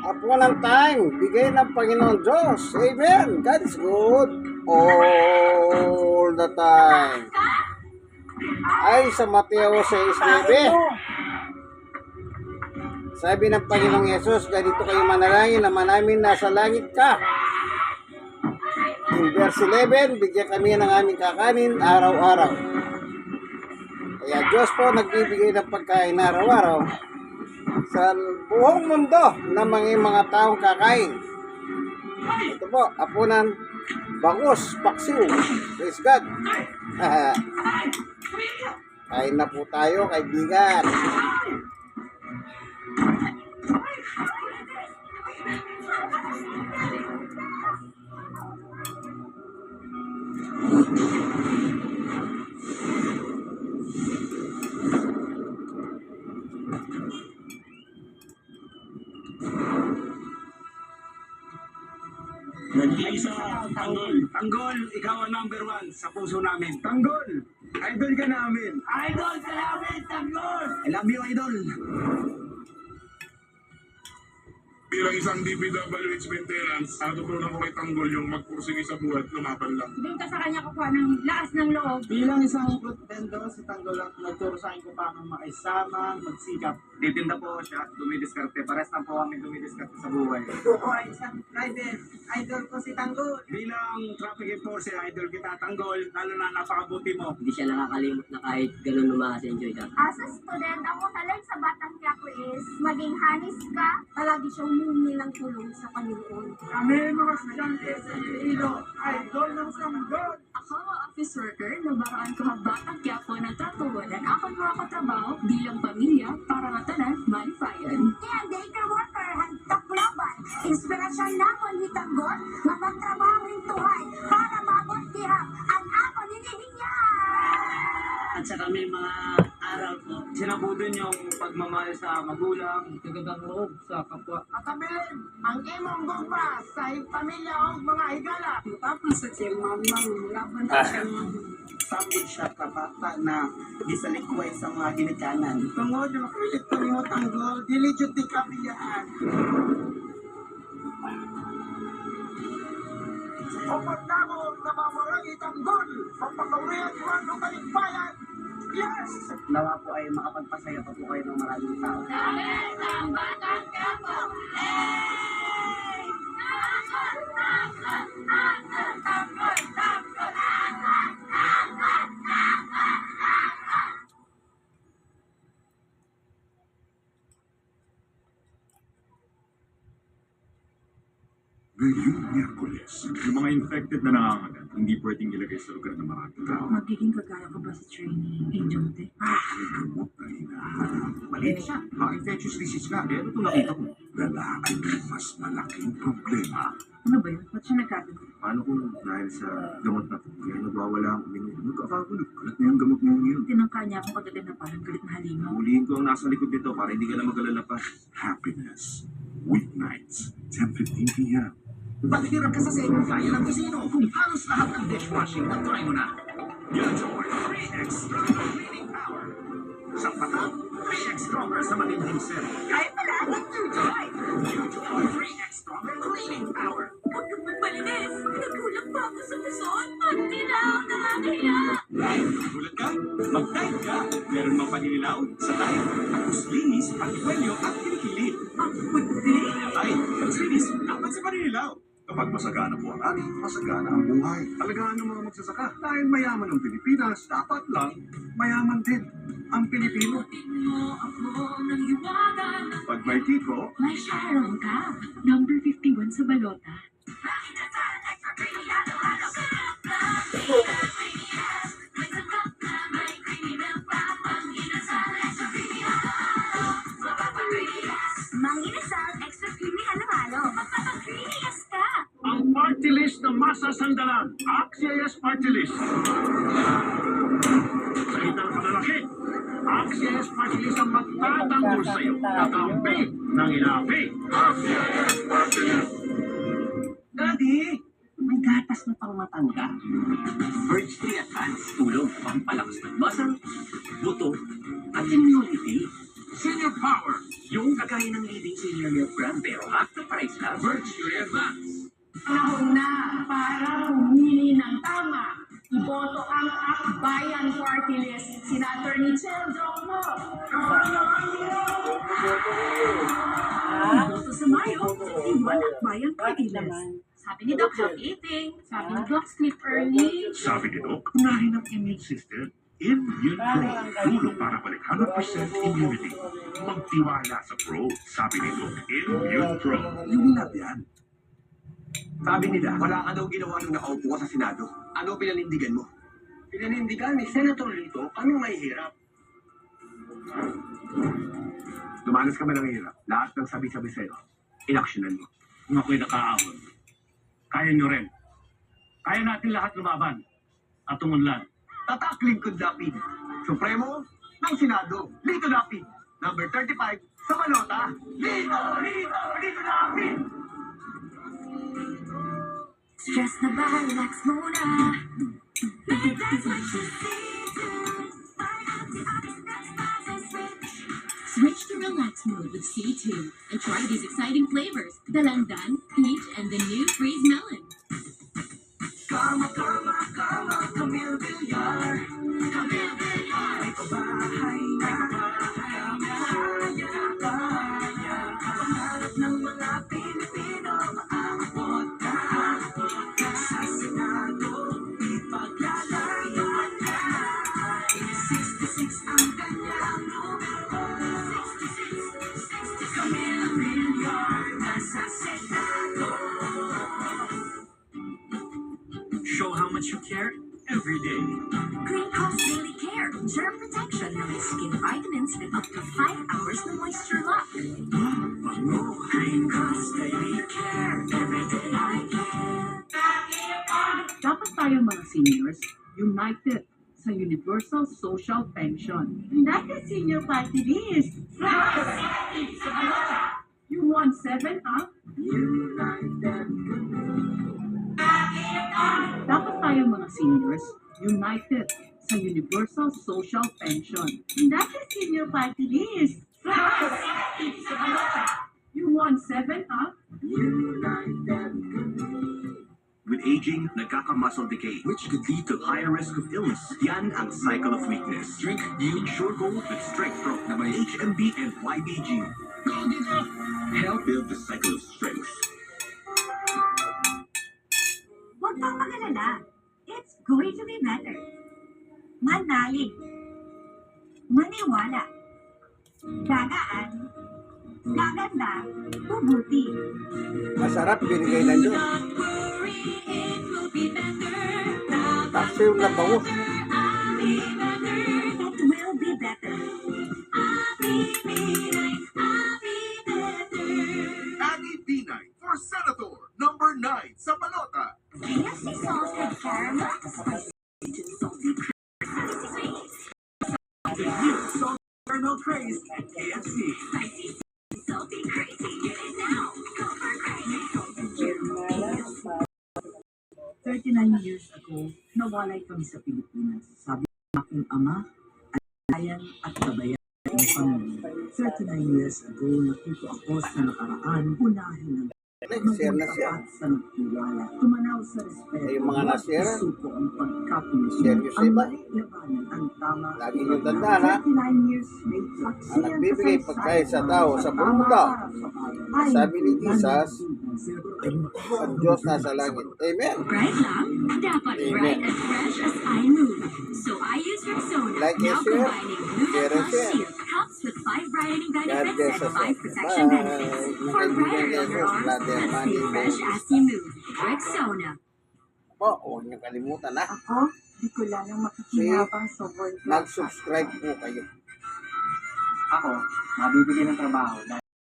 Apo ng time, bigay ng Panginoon Diyos. Amen. God is good all the time. Ay sa Mateo 6.9 Sabi ng Panginoong Yesus, ganito kayo manalangin na manamin nasa langit ka. In verse 11, bigyan kami ng aming kakanin araw-araw. Kaya Diyos po nagbibigay ng pagkain araw-araw sa buong mundo ng mga mga taong kakain. Ito po, apunan, bangus, paksiw. Praise God. Kain na po tayo, kaibigan. Nag-iisa, Tanggol. Tanggol, ikaw ang number one sa puso namin. Tanggol, idol ka namin. Idol ka namin, Tanggol! I love you, idol. Bilang isang DPWH maintenance, natutunan ko kay Tanggol yung magpursige sa buhat, lumaban lang. Doon ka sa kanya kukuha ng lakas ng loob. Bilang isang fruit vendor, si Tanggol ang nagturo sa akin kung paano makisama, magsikap. Titinda po siya, dumidiskarte. Pares na po kami dumidiskarte sa buhay. Ako ay isang rider. Idol ko si Tanggol. Bilang traffic enforcer, idol kita, Tanggol, lalo na napakabuti mo. Hindi siya nakakalimot na kahit ganun umakas-enjoy ka. As a student, ang talent sa Batang Quiapo is maging hanis ka, palagi siyang humingi ng tulong sa Panginoon. Kami mga estudyante sa Iloilo, idol ng Tanggol. Ako ang office worker na baraan ko ang batang Quiapo ng tatuwanan ako mga katrabaho bilang pamilya para matanan malifayan. Kaya daycare worker ang taklaban. Inspirasyon namon ni Tanggol na magtrabaho Sinabutin yung pagmamahal sa magulang. nagandang loob sa kapwa. At kami, ang imong gugma sa pamilya o mga higala. Tapos sa siya mamang laban Ah. Sambit siya kabata na gisalikway sa mga ginikanan. Tungod yung kalit ko mo Tanggol, dili jud ti kapiyaan. Opat na na mamarang Tanggol, papakawihan mo ang kaligpayan. Nawa po ay makapagpasaya pa po kayo ng maraming tao. Ngayong Miyerkules, Yung mga infected na nangangagat, hindi pwedeng ilagay sa lugar na maraming tao. Magiging kagaya ka ba sa training, Angel Te? may gamot na hinahanap. Malinis siya. Mga infectious disease nga. Kaya ito nakita ko. Lalaki may mas malaking problema. Ano ba yun? Ba't siya nagkakagulo? Paano kung dahil sa gamot na ito, kaya nagwawala ang uminom? Nagkakagulo. Kalat na yung gamot mo ngayon. Tinangka niya akong kagatin na parang galit na halimaw. Huliin ko ang nasa likod nito para hindi ka na mag-alala pa. Happiness. Weeknights, 10.15 p.m. Paghirap ka sa second kaya ng kusino. Halos lahat ng dishwashing na try mo na. Enjoy 3X Stronger Cleaning Power. Sa patang, 3x stronger sa matinding sir. Kaya pala, nag-enjoy! Enjoy 3x stronger cleaning power. Huwag kang magmalinis! Nagulang pa ako sa puson! Pati na ako nakakahiya! Gulat ka? Mag-dive ka. Meron mang paninilaw sa dive. Tapos linis, pagkwelyo at kilikili. Ang puti! Ay, tapos linis, dapat sa paninilaw. Kapag masagana po ang ani, masagana ang buhay. Alagaan ng mga magsasaka. Dahil mayaman ang Pilipinas, dapat lang mayaman din ang Pilipino. Pag may tiko, May Sharon ka! Number 51 sa balota. Mang ng masasandalan. AXIS Party List. Sa gitna ng panlalaki, AXIS Party List ang magtatanggol sa iyo. Kakampi ng inapi. Daddy, may gatas na pang matangga. Birch Tree Advance. Tulong pampalakas ng muscle, buto, at immunity. Senior Power. Yung kagaya ng leading senior milk brand pero half the price na. Panahon na para pumili ng tama. Iboto ang Akbayan Party List. Sina Atty. Chel Jongmo. Boto sa Mayo, iwan at bayan party list. Sabi ni Doc, happy eating. Sabi ni Doc, sleep early. Sabi ni Doc, unahin ang immune system. Immune Pro. Tulong para balik 100% immunity. Magtiwala sa Pro. Sabi ni Doc, Immune Pro. Yung lab yan. Sabi nila, wala ka daw ginawa nung nakaupo ka sa Senado. Ano pinanindigan mo? Pinanindigan ni Senator Lito, kami may hirap. Dumanas kami ng hirap. Lahat ng sabi-sabi sa'yo, inaksyonan mo. kung ako'y nakaahon. Kaya nyo rin. Kaya natin lahat lumaban at tumunlad. Tatak Lingkod Lapid, Supremo ng Senado, Lito Lapid, number 35 sa Malota. Lito, Lito, Lito Lapid! Stress the Mona. Switch to relax mode with C2 and try these exciting flavors, the Belandan, peach, and the new freeze melon. Kama, kama, kama, Camille Villar. Camille Villar. May pabahay na. Show how much you care every day. Green Cross Daily Care, germ protection na skin vitamins with up to 5 hours na moisture lock. Green Cross Daily Care, every day I care. Dapat tayo mga seniors, united sa Universal Social Pension. United Senior Party List! You want seven up? Dapat tayo mga seniors, united sa Universal Social Pension. That's United Senior Party List! You want seven up? With aging, nagkaka-muscle decay, which could lead to higher risk of illness. Yan ang cycle of weakness. Drink Yield Sure Gold with strength from na may HMB and YBG. Help build the cycle of Manalig. Maniwala. Gagaan. Gaganda. Bubuti. Masarap binigay ng Diyos. Kasi yung nabango. It will be better. For Senator number 9 sa Balota. Kaya si salted caramel Go for crazy. 39 years ago, nawalay kami sa Pilipinas. Sabi ng aking ama, alayan at kabayan ng pamilya. 39 years ago, natuto ako sa nakaraan, unahin ang Share na siya. tumanaw sa respeto, Eh, yung mga pagkapulis, share nyo sa iba. Lagi nyo tandaan, ha? 39 years later, Ang nagbibigay pagkain sa tao sa mundo. Sabi ni Jesus, Ang Diyos nasa langit. Amen. Bright lang, dapat fresh as I move. So I use Rexona, Like and now share. combining and Plus share. Shield. Helps with 5 brightening God benefits bless and us 5 all. protection Bye. benefits. Mga For ni on your arms blood and stay fresh as you move. Rexona. Po, huwag niyo kalimutan ha. Ako, di ko lang makikinabang sa world Mag-subscribe po kayo. Ako, mabibigyan ng trabaho dahil